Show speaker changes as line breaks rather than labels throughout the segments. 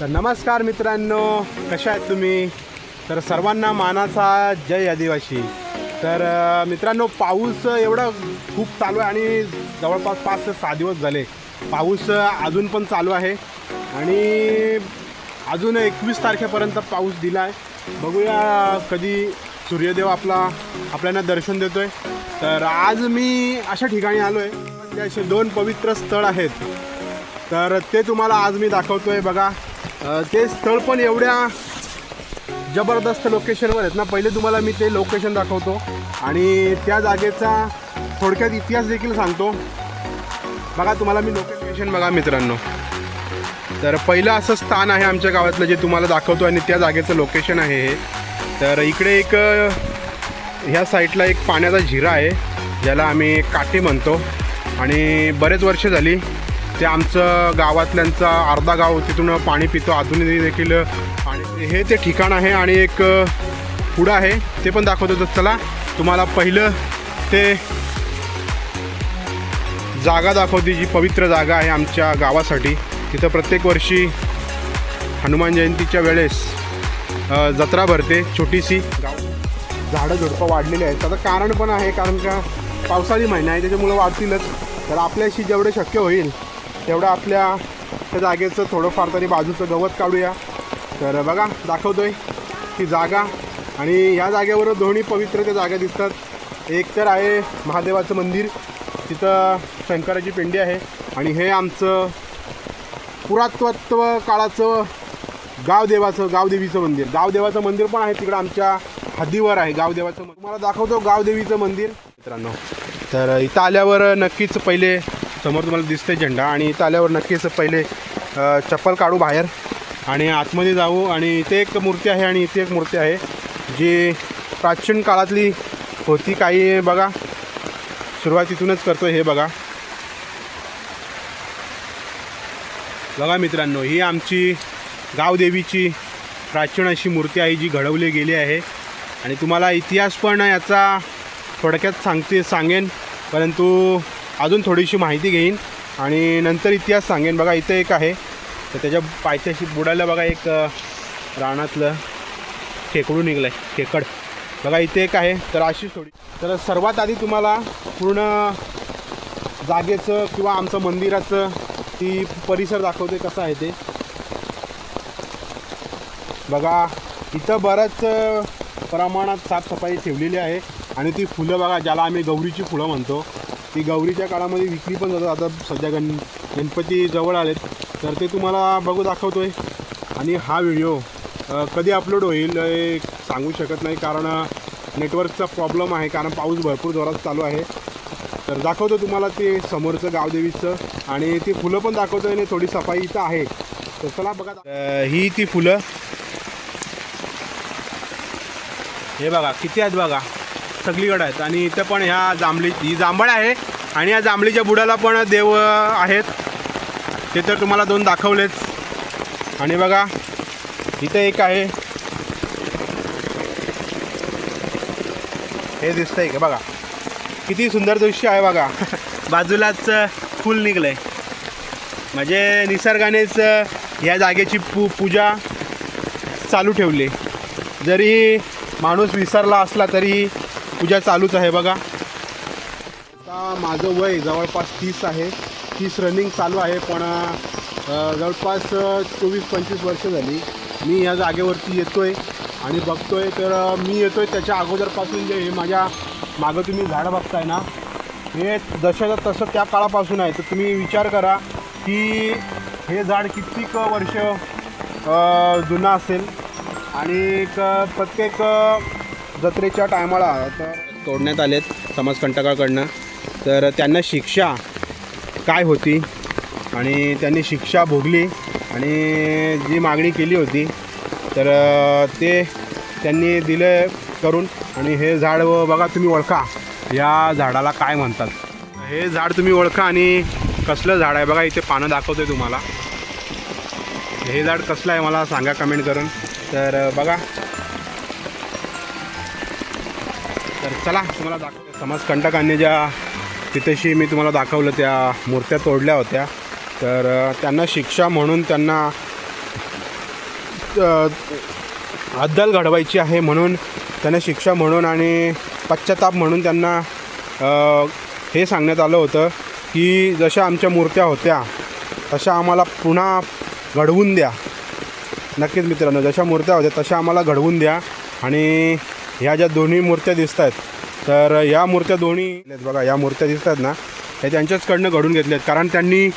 तर नमस्कार मित्रांनो कशा आहेत तुम्ही? तर सर्वांना मानाचा जय आदिवासी. तर मित्रांनो पाऊस एवढा खूप चालू आहे आणि जवळपास पाच ते सहा दिवस झाले. पाऊस अजून पण चालू आहे आणि अजून एकवीस तारखेपर्यंत पाऊस दिला आहे बघूया कधी सूर्यदेव आपला आपल्याला दर्शन देतो आहे तर आज मी अशा ठिकाणी आलो आहे म्हणजे असे दोन पवित्र स्थळ आहेत. तर ते तुम्हाला आज मी दाखवतो आहे बघा. ते स्थळ पण एवढ्या जबरदस्त लोकेशनवर आहेत ना. पहिले तुम्हाला मी ते लोकेशन दाखवतो. आणि त्या जागेचा थोडक्यात इतिहास देखील सांगतो. बघा तुम्हाला मी लोकेशन बघा मित्रांनो. तर पहिलं असं स्थान आहे आमच्या गावातलं जे तुम्हाला दाखवतो आणि त्या जागेचं लोकेशन आहे हे. तर इकडे एक ह्या साईडला एक पाण्याचा झिरा आहे ज्याला आम्ही काठी म्हणतो. आणि बरेच वर्ष झाली ते आमचं गावातल्यांचा अर्धा गाव तिथून पाणी पितो अजूनही देखील. पाणी हे ते ठिकाण आहे आणि एक पुढं आहे. ते पण दाखवतो तर चला. तुम्हाला पहिलं ते जागा दाखवते जी पवित्र जागा आहे आमच्या गावासाठी. तिथं प्रत्येक वर्षी हनुमान जयंतीच्या वेळेस जत्रा भरते. छोटीशी गाव झाडं झुडपं वाढलेली आहेत. त्याचं कारण पण आहे कारण का पावसाळी महिना आहे त्याच्यामुळं वाढतीलच. तर आपल्याशी जेवढं शक्य होईल तेवढं आपल्या त्या जागेचं थोडंफार तरी बाजूचं गवत काढूया. तर बघा दाखवतोय ती जागा. आणि या जागेवर दोन्ही पवित्र त्या जागा दिसतात. एक तर आहे महादेवाचं मंदिर. तिथं शंकराची पिंडी आहे. आणि हे आमचं पुरातत्व काळाचं गावदेवाचं गावदेवीचं मंदिर. गावदेवाचं मंदिर पण आहे तिकडं आमच्या हद्दीवर आहे. गावदेवाचं मंदिर. तुम्हाला दाखवतो गावदेवीचं मंदिर. मित्रांनो तर इथं आल्यावर नक्कीच पहिले समोर तुम्हाला दिसतंय झेंडा आणि इथं आल्यावर नक्कीच पहिले चप्पल काढू बाहेर आणि आतमध्ये जाऊ आणि इथे एक मूर्ती आहे आणि इथे एक मूर्ती आहे जी प्राचीन काळातली होती काही बघा. सुरुवात इथूनच करतो हे बघा. बघा मित्रांनो ही आमची गावदेवीची प्राचीन अशी मूर्ती आहे जी घडवली गेली आहे. आणि तुम्हाला इतिहास पण याचा थोडक्यात सांगते सांगेन. परंतु अजून थोडीशी माहिती घेईन. आणि नंतर इतिहास सांगेन. बघा इथं एक आहे. तर त्याच्या पायथ्याशी बुडायला बघा एक रानातलं खेकडू निघलं आहे खेकड. बघा इथे एक आहे. तर अशी थोडी तर सर्वात आधी तुम्हाला पूर्ण जागेचं किंवा आमचं मंदिराचं ती परिसर दाखवते कसं आहे ते. बघा इथं बरंच प्रमाणात साफसफाई ठेवलेली आहे. आणि ती फुलं बघा ज्याला आम्ही गौरीची फुलं म्हणतो. ती गौरीच्या काळामध्ये विकली पण जातात आता सध्या गण गणपती जवळ आलेत. तर ते तुम्हाला बघू दाखवतो आहे आणि हा व्हिडिओ कधी अपलोड होईल हे सांगू शकत नाही कारण नेटवर्कचा प्रॉब्लेम आहे. कारण पाऊस भरपूर जोरात चालू आहे. तर दाखवतो तुम्हाला ते समोरचं गावदेवीचं आणि ती फुलं पण दाखवतो आणि थोडी सफाई इथं आहे. तर चला बघा. ही ती फुलं. हे बघा किती आहेत बघा. सगळीकडे आहेत. आणि इथं पण ह्या जांभळी ही जांभळ आहे. आणि या जांभळीच्या बुडाला पण देव आहेत. ते तर तुम्हाला दोन दाखवलेच आणि बघा इथं एक आहे. हे दिसतंय का? बघा. किती सुंदर दृश्य आहे बघा. बाजूलाच फूल फूल निघलंय. म्हणजे निसर्गानेच या जागेची पू पूजा चालू ठेवली. जरी माणूस विसरला असला तरी पूजा चालूच आहे बघा. आता माझं वय जवळपास तीस आहे. तीस रनिंग चालू आहे पण जवळपास चोवीस पंचवीस वर्ष झाली. मी या जागेवरती येतो आहे आणि बघतो आहे तर मी येतो आहे त्याच्या अगोदरपासून जे हे माझ्या मागं तुम्ही झाडं बघताय ना हे जशाचं तसं त्या काळापासून आहे. तर तुम्ही विचार करा की हे झाड कितीक वर्ष जुनं असेल? आणि प्रत्येक जत्रेच्या टायमाला तर तोडण्यात आलेत समाजकंटकाकडनं. तर त्यांना शिक्षा काय होती? आणि त्यांनी शिक्षा भोगली आणि जी मागणी केली होती तर ते त्यांनी दिलं करून. आणि हे झाड व बघा तुम्ही ओळखा. या झाडाला काय म्हणतात? हे झाड तुम्ही ओळखा आणि कसलं झाड आहे? बघा इथे पानं दाखवतोय तुम्हाला. हे झाड कसलं आहे मला सांगा कमेंट करून. तर बघा. तर चला तुम्हाला दाखव समाजकंटकांनी ज्या तिथेशी मी तुम्हाला दाखवलं त्या मूर्त्या तोडल्या होत्या. तर त्यांना शिक्षा म्हणून त्यांना अद्दल घडवायची आहे म्हणून त्यांना शिक्षा म्हणून आणि पश्चाताप म्हणून त्यांना हे सांगण्यात आलं होतं की जशा आमच्या मूर्त्या होत्या तशा आम्हाला पुन्हा घडवून द्या. नक्कीच मित्रांनो जशा मूर्त्या होत्या तशा आम्हाला घडवून द्या आणि ह्या ज्या दोन्ही मूर्त्या दिसत आहेत तर या मूर्त्या दोन्ही आहेत बघा या मूर्त्या दिसत आहेत ना त्या त्यांच्याचकडनं घडून घेतल्या आहेत कारण त्यांनी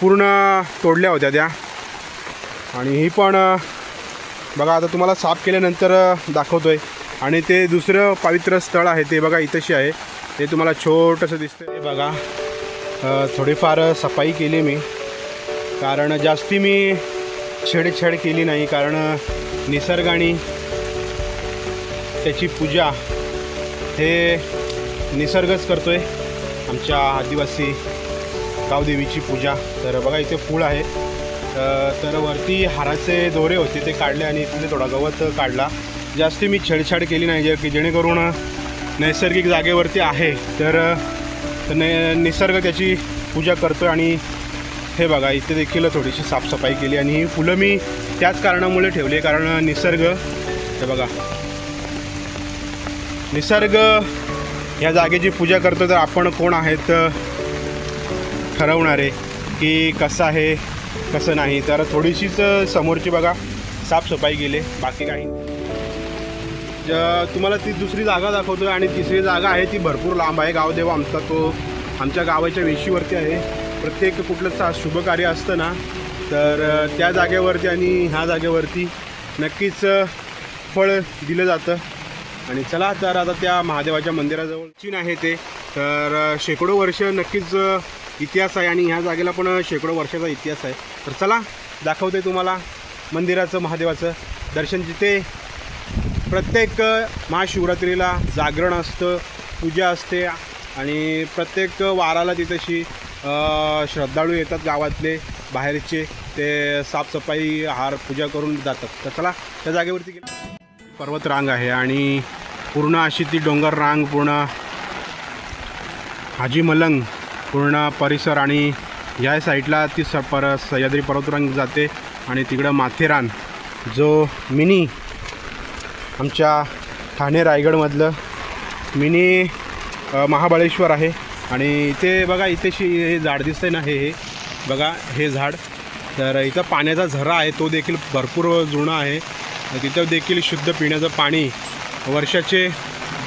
पूर्ण तोडल्या होत्या त्या. आणि ही पण बघा आता तुम्हाला साफ केल्यानंतर दाखवतो आहे आणि ते दुसरं पवित्र स्थळ आहे ते बघा इथंशी आहे. ते तुम्हाला छोटंसं दिसतं हे बघा थोडीफार सफाई केली मी. कारण जास्ती मी छेडछाड केली नाही कारण निसर्गाने त्याची पूजा हे निसर्गच करतो आहे आमच्या आदिवासी गावदेवीची पूजा. तर बघा इथे फूल आहे. तर वरती हाराचे दोरे होते ते काढले आणि इथले थोडा गवत काढला. जास्ती मी छेडछाड केली नाही जे की जेणेकरून नैसर्गिक जागेवरती आहे. तर नि निसर्ग त्याची पूजा करतो आणि हे बघा इथे देखील थोडीशी साफसफाई केली. आणि ही फुलं मी त्याच कारणामुळे ठेवली कारण निसर्ग हे बघा निसर्ग या जागेची पूजा करतो तर आपण कोण आहेत ठरवणारे की कसं आहे कसं नाही. तर थोडीशीच समोरची बघा साफसफाई केली बाकी काही ज- तुम्हाला ती दुसरी जागा दाखवतो आणि तिसरी जागा आहे ती भरपूर लांब आहे. गावदेव आमचा तो आमच्या गावाच्या वेशीवरती आहे. प्रत्येक कुठलं सा शुभ कार्य असतं ना तर त्या जागेवरती आणि ह्या जागेवरती नक्कीच फळ दिलं जातं. आणि चला तर आता त्या महादेवाच्या मंदिराजवळ चीन आहे ते. तर शेकडो वर्ष नक्कीच इतिहास आहे आणि ह्या जागेला पण शेकडो वर्षाचा इतिहास आहे. तर चला दाखवते तुम्हाला मंदिराचं महादेवाचं. दर्शन जिथे प्रत्येक महाशिवरात्रीला जागरण असतं पूजा असते आणि प्रत्येक वाराला तिथेशी श्रद्धाळू येतात गावातले बाहेरचे. ते साफसफाई हार पूजा करून जातात. तर चला त्या जागेवरती गेलं. पर्वतरांग आहे आणि पूर्ण अशी ती डोंगर रांग पूर्ण हाजी मलंग पूर्ण परिसर आणि या साईडला ती स पर सह्याद्री पर्वतरांग जाते आणि तिकडं माथेरान जो मिनी आमच्या ठाणे रायगडमधलं मिनी महाबळेश्वर आहे. आणि इथे बघा इथेशी हे झाड दिसतंय ना हे हे. बघा हे झाड. तर इथं पाण्याचा झरा आहे तो देखील भरपूर जुना आहे. तिथं देखील शुद्ध पिण्याचं पाणी वर्षाचे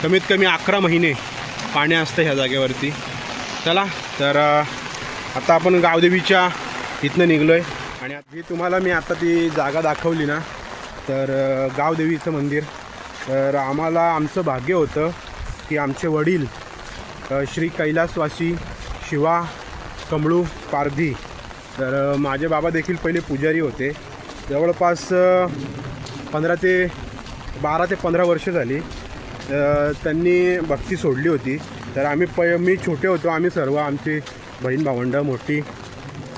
कमीत कमी अकरा महिने पाणी असतं ह्या जागेवरती. चला तर आता आपण गावदेवीच्या इथनं निघलो आहे आणि जी तुम्हाला मी आता ती जागा दाखवली ना तर गावदेवीचं मंदिर. तर आम्हाला आमचं भाग्य होतं की आमचे वडील श्री कैलासवासी शिवा कमळू पारधी तर माझे बाबा देखील पहिले पुजारी होते. जवळपास पंधरा ते बारा ते पंधरा वर्ष झाली. त्यांनी भक्ती सोडली होती. तर आम्ही प मी छोटे होतो. आम्ही सर्व आमची बहीण भावंडं मोठी.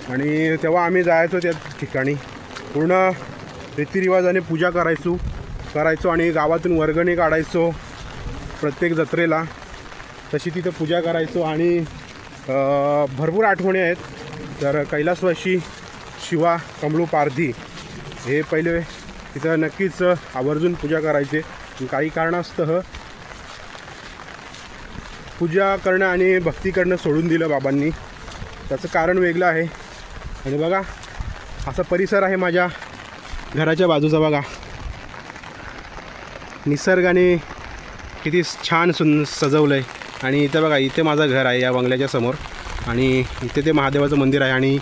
आणि तेव्हा आम्ही जायचो त्या ठिकाणी. पूर्ण रीतिरिवाजाने पूजा करायचो. करायचो आणि गावातून वर्गणी काढायचो. प्रत्येक जत्रेला. तशी तिथं पूजा करायचो. आणि भरपूर आठवणी आहेत. तर कैलासवाशी शिवा कमळू पारधी हे पहिले तिथं नक्कीच आवर्जून पूजा करायचे. काही कारणास्तः पूजा करणं आणि भक्ती करणं सोडून दिलं बाबांनी. त्याचं कारण वेगळं आहे. आणि बघा असा परिसर आहे माझ्या घराच्या बाजूचा बघा. निसर्गाने किती छान सुन सजवलं आहे आणि इथं बघा इथे माझं घर आहे या बंगल्याच्या समोर. आणि इथे ते महादेवाचं मंदिर आहे. आणि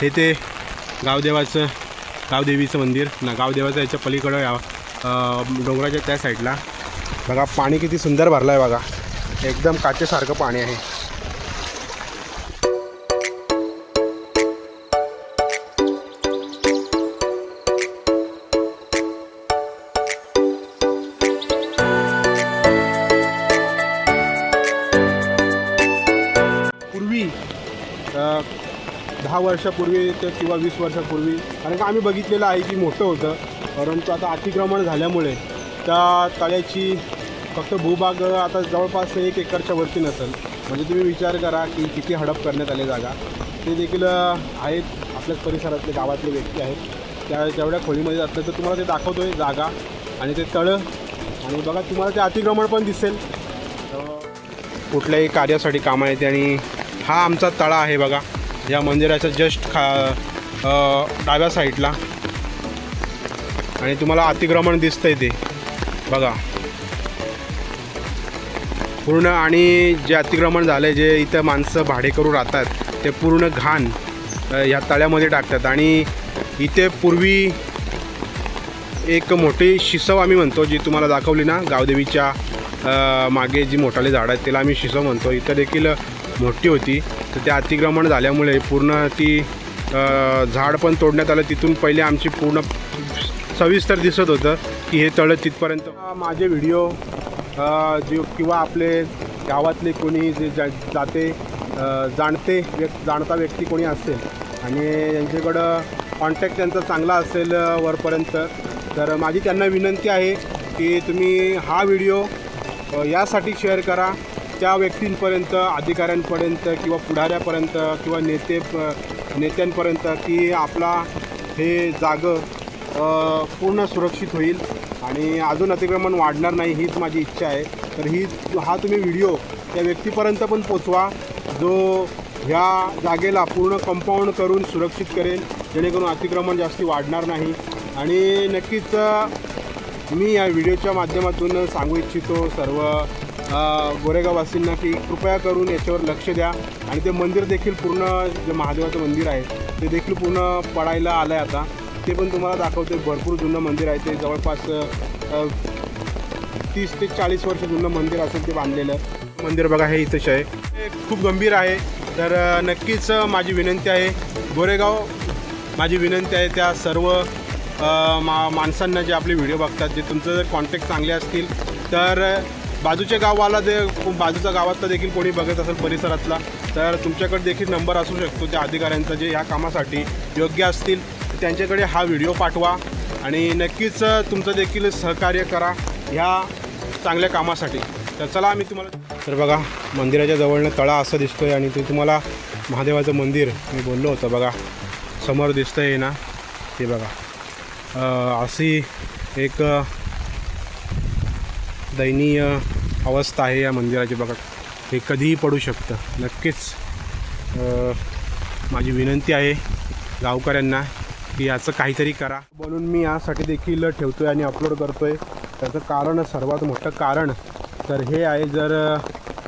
हे ते गावदेवाचं गावदेवीचं मंदिर. ना गावदेवाचं याच्या पलीकडं या डोंगराच्या त्या साईडला. बघा पाणी किती सुंदर भरलं आहे बघा. एकदम काचेसारखं पाणी आहे. वर्षापूर्वी ते किंवा वीस वर्षापूर्वी कारण का आम्ही बघितलेलं आहे की मोठं होतं परंतु आता अतिक्रमण झाल्यामुळे त्या तळ्याची फक्त भूभाग आता जवळपास एक एकरच्या वरती नसेल. म्हणजे तुम्ही विचार करा की किती हडप करण्यात आले जागा. ते देखील आहेत. आपल्याच परिसरातले गावातले व्यक्ती आहेत. त्या तेवढ्या खोलीमध्ये असलं तर तुम्हाला ते दाखवतो आहे जागा आणि ते तळं. आणि बघा तुम्हाला ते अतिक्रमण पण दिसेल. कुठल्याही कार्यासाठी कामं येते आणि हा आमचा तळा आहे बघा. या मंदिराच्या जस्ट खा डाव्या साईडला. आणि तुम्हाला अतिक्रमण दिसतंय ते. बघा. पूर्ण आणि जे अतिक्रमण झालं आहे जे इथं माणसं भाडेकरू राहतात ते पूर्ण घाण ह्या तळ्यामध्ये टाकतात. आणि इथे पूर्वी एक मोठी शिसव आम्ही म्हणतो जी तुम्हाला दाखवली ना गावदेवीच्या मागे जी मोठाली झाडं आहेत त्याला आम्ही शिसव म्हणतो. इथं देखील मोठी होती. तर ते अतिक्रमण झाल्यामुळे पूर्ण ती झाड पण तोडण्यात आलं. तिथून पहिले आमची पूर्ण सविस्तर दिसत होतं की हे तळं तिथपर्यंत. माझे व्हिडिओ जे किंवा आपले गावातले कोणी जे जा जाते जाणते व्यक् जाणता व्यक्ती कोणी असेल आणि यांच्याकडं कॉन्टॅक्ट त्यांचा चांगला असेल वरपर्यंत तर माझी त्यांना विनंती आहे की तुम्ही हा व्हिडिओ यासाठी शेअर करा. त्या व्यक्तींपर्यंत अधिकाऱ्यांपर्यंत किंवा पुढाऱ्यापर्यंत किंवा नेते प- नेत्यांपर्यंत की आपला हे जागं पूर्ण सुरक्षित होईल आणि अजून अतिक्रमण वाढणार नाही हीच माझी इच्छा आहे. तर ही हा तुम्ही व्हिडिओ त्या व्यक्तीपर्यंत पण पोचवा जो ह्या जागेला पूर्ण कंपाऊंड करून सुरक्षित करेल जेणेकरून अतिक्रमण जास्ती वाढणार नाही. आणि नक्कीच मी या व्हिडिओच्या माध्यमातून सांगू इच्छितो सर्व गोरेगाववासींना की कृपया करून याच्यावर लक्ष द्या. आणि ते मंदिर देखील पूर्ण जे महादेवाचं मंदिर आहे ते देखील पूर्ण पडायला आलं आहे आता. ते पण तुम्हाला दाखवते भरपूर जुनं मंदिर आहे ते. जवळपास तीस ते चाळीस वर्ष जुनं मंदिर असेल ते बांधलेलं. मंदिर बघा हे इथंच आहे. हे खूप गंभीर आहे. तर नक्कीच माझी विनंती आहे गोरेगाव माझी विनंती आहे त्या सर्व मा माणसांना जे आपले व्हिडिओ बघतात जे तुमचं जर कॉन्टॅक्ट चांगले असतील तर बाजूच्या गावाला जे बाजूच्या गावातला देखील कोणी बघत असेल परिसरातला तर तुमच्याकडे देखील नंबर असू शकतो त्या अधिकाऱ्यांचा जे ह्या कामासाठी योग्य असतील. त्यांच्याकडे हा व्हिडिओ पाठवा आणि नक्कीच तुमचं देखील सहकार्य करा ह्या चांगल्या कामासाठी. तर चला आम्ही तुम्हाला तर बघा मंदिराच्या जवळनं तळा असं दिसतो आहे आणि ते तुम्हाला महादेवाचं मंदिर मी बोललो होतं बघा. समोर दिसतं आहे ना ते बघा. अशी एक दयनीय अवस्था आहे या मंदिराची बघा. हे कधीही पडू शकतं. नक्कीच माझी विनंती आहे गावकऱ्यांना की याचं काहीतरी करा. म्हणून मी यासाठी देखील ठेवतो आहे आणि अपलोड करतो आहे त्याचं कारण सर्वात मोठं कारण तर हे आहे जर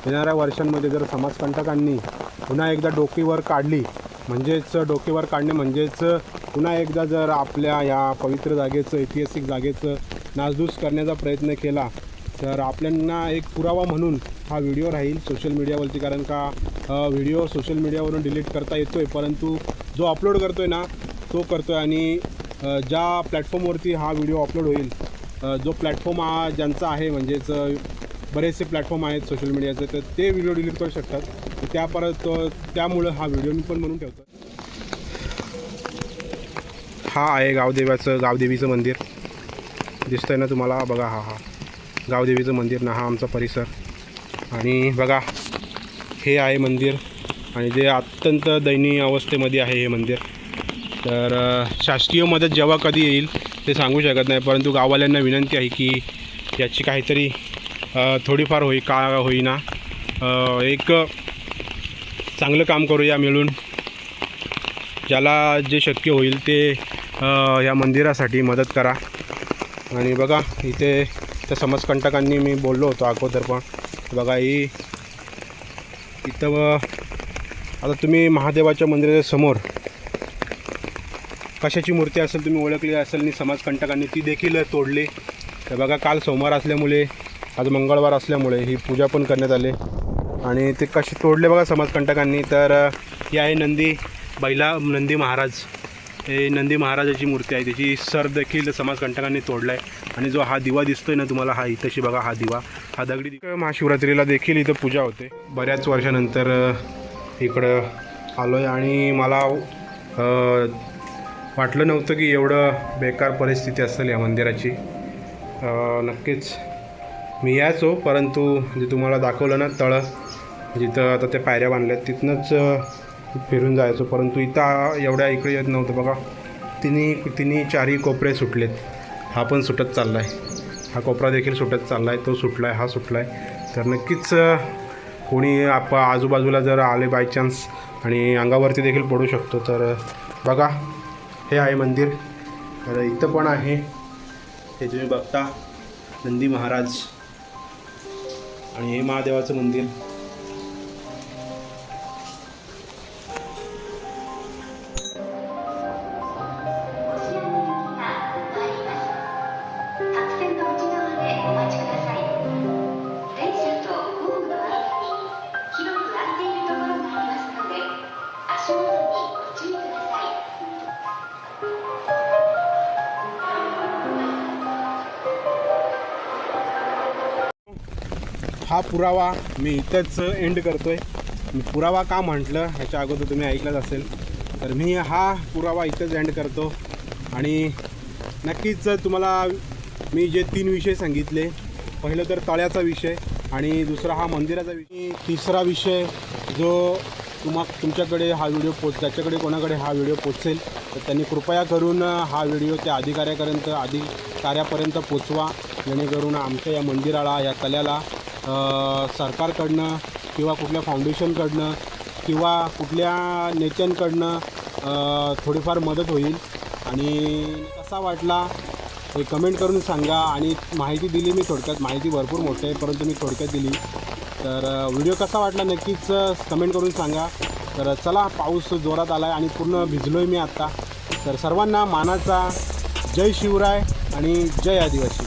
येणाऱ्या वर्षांमध्ये जर समाजकंटकांनी पुन्हा एकदा डोकीवर काढली म्हणजेच डोकेवर काढणे म्हणजेच पुन्हा एकदा जर आपल्या या पवित्र जागेचं ऐतिहासिक जागेचं नासधूस करण्याचा प्रयत्न केला तर आपल्यांना एक पुरावा म्हणून हा व्हिडिओ राहील सोशल मीडियावरती कारण का व्हिडिओ सोशल मीडियावरून डिलीट करता येतो आहे परंतु जो अपलोड करतो आहे ना तो करतो आहे आणि ज्या प्लॅटफॉर्मवरती हा व्हिडिओ अपलोड होईल जो प्लॅटफॉर्म हा ज्यांचा आहे म्हणजेच बरेचसे प्लॅटफॉर्म आहेत सोशल मीडियाचे तर ते व्हिडिओ डिलीट करू शकतात. त्या परत त्यामुळं हा व्हिडिओ मी पण म्हणून ठेवतो हा आहे गावदेवाचं गावदेवीचं मंदिर. दिसतंय ना तुम्हाला? बघा हा हा. गावदेवीचं मंदिर ना हा आमचा परिसर. आणि बघा हे आहे मंदिर. आणि जे अत्यंत दयनीय अवस्थेमध्ये आहे हे मंदिर. तर शासकीय मदत जेव्हा कधी येईल ते सांगू शकत नाही. परंतु गाववाल्यांना विनंती आहे की याची काहीतरी थोडीफार होई का होईना. एक चांगलं काम करूया मिळून. ज्याला जे शक्य होईल ते या मंदिरासाठी मदत करा. आणि बघा इथे त्या समाजकंटकांनी मी बोललो होतो अगोदर पण. बघा ही इथं आता तुम्ही महादेवाच्या मंदिराच्या समोर कशाची मूर्ती असेल तुम्ही ओळखली असेल आणि समाजकंटकांनी ती देखील तोडली. तर बघा काल सोमवार असल्यामुळे आज मंगळवार असल्यामुळे ही पूजा पण करण्यात आली. आणि ते कसे तोडले बघा समाजकंटकांनी तर ही आहे नंदी बैला नंदी महाराज. हे नंदी महाराजाची मूर्ती आहे. त्याची सर देखील समाजकंटकांनी तोडला आहे आणि जो हा दिवा दिसतोय ना तुम्हाला हा इथंशी बघा हा दिवा हा दगडी महाशिवरात्रीला देखील इथं पूजा होते. बऱ्याच वर्षानंतर इकडं आलो आहे आणि मला वाटलं नव्हतं की एवढं बेकार परिस्थिती असेल या मंदिराची. नक्कीच मी यायचो परंतु जे तुम्हाला दाखवलं ना तळं जिथं आता त्या पायऱ्या बांधल्यात तिथनंच फिरून जायचो परंतु इथं एवढ्या इकडे येत नव्हतं. बघा तिन्ही तिन्ही चारही कोपरे सुटलेत. हा पण सुटत चालला आहे हा कोपरा देखील सुटत चालला आहे तो सुटला आहे हा सुटला आहे तर नक्कीच कोणी आप आजूबाजूला जर आले बाय चान्स आणि अंगावरती देखील पडू शकतो तर बघा हे आहे मंदिर. तर इथं पण आहे. हे तुम्ही बघता नंदी महाराज आणि हे महादेवाचं मंदिर. हा पुरावा मी इथंच एंड करतो मी पुरावा का म्हटलं ह्याच्या अगोदर तुम्ही ऐकलंच असेल. तर मी हा पुरावा इथंच एंड करतो. आणि नक्कीच तुम्हाला मी जे तीन विषय सांगितले पहिलं तर तळ्याचा विषय आणि दुसरा हा मंदिराचा विषय. तिसरा विषय जो तुम्हा तुमच्याकडे हा व्हिडिओ पोच त्याच्याकडे कोणाकडे हा व्हिडिओ पोचेल तर त्यांनी कृपया करून हा व्हिडिओ त्या अधिकाऱ्यापर्यंत अधिकाऱ्यापर्यंत पोचवा. जेणेकरून आमच्या या मंदिराला या तल्याला सरकारकडनं किंवा कुठल्या फाउंडेशनकडनं किंवा कुठल्या नेत्यांकडनं थोडीफार मदत होईल. आणि कसा वाटला हे कमेंट करून सांगा आणि माहिती दिली मी थोडक्यात. माहिती भरपूर मोठी आहे परंतु मी थोडक्यात दिली. तर व्हिडिओ कसा वाटला नक्कीच कमेंट करून सांगा. तर चला पाऊस जोरात आला आहे आणि पूर्ण भिजलो आहे मी आत्ता. तर सर्वांना मानाचा जय शिवराय आणि जय आदिवासी.